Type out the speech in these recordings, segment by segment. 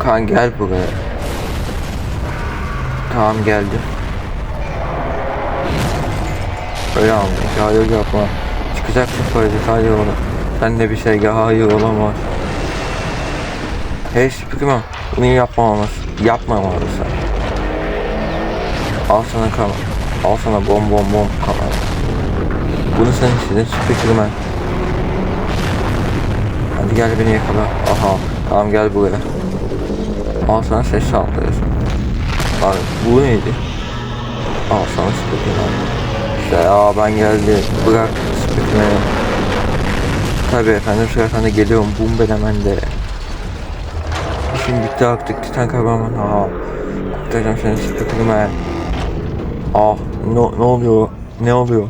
Kaan gel buraya. Tamam geldim. Öyle almış. Hayır yapma. Çıkacaksın parazit. Hayır oğlum. Sen de bir şey ya hayır olamaz. Hey Spiderman. Bunu yapmamamız. Yapmamalısın. Al sana kamera. Al sana bom bom bom kamera. Bunu sen istedin Spiderman. Hadi gel beni yakala. Aha. Tamam gel buraya. Al sana ses saldırıyorsun. Abi bu neydi? Al sana Spiderman. İşte ya ben geldim. Bırak Spiderman'i. Tabii efendim sıra sende geliyorum. Bum hemen de. İşim bitti artık Titan kahraman. Ha. Kurtaracağım seni Spiderman. Ah ne, ne oluyor? Ne oluyor?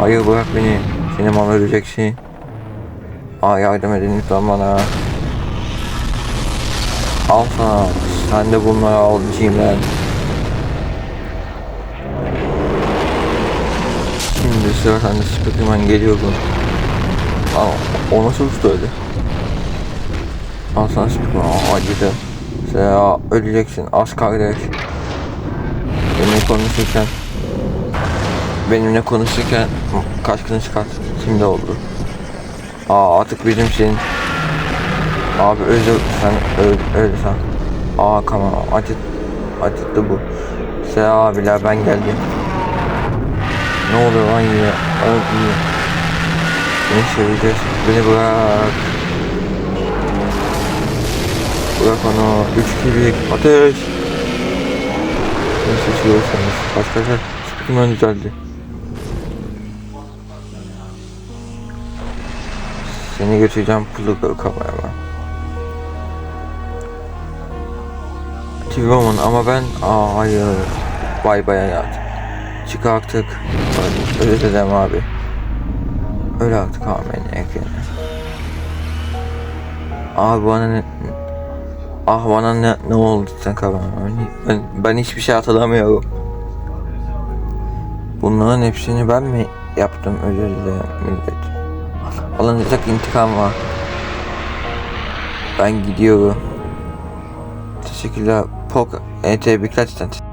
Hayır bırak beni. Seni mal öleceksin. Aa yardım edin lütfen bana. Sana. Sen de bunları al G-Man. Şimdi sıra sende Spiderman geliyor bu. Aa, o nasıl uçtu öyle? Al sana Spiderman. Aa acıdı. Sen öleceksin. Az kardeş. Benimle konuşurken benimle konuşurken kaşkını çıkart. Şimdi oldu. Aa artık bizim şeyin Abi öldü sen öldü, öldü sen. Aa kamera acıt acıttı bu. Se abiler ben geldim. Ne oluyor lan yine? O iyi. Beni seveceğiz. Beni bırak. Bırak onu. 3 2 1 ateş. Beni seçiyorsanız. Kaç kaç kaç. Spiderman düzeldi. Seni götüreceğim Pluto kamerama. TV-Woman ama ben... Aa hayır. Bay bay hayat. Çık artık. Öyle dedim abi. Öyle artık abi beni ekleyin. Abi bana ne... Ah bana ne, ne oldu sen kamerama? Ben, ben hiçbir şey hatırlamıyorum. Bunların hepsini ben mi yaptım özür dilerim millet. Alınacak intikam var. Ben gidiyorum. Teşekkürler. Pok, e, tebrikler cidden.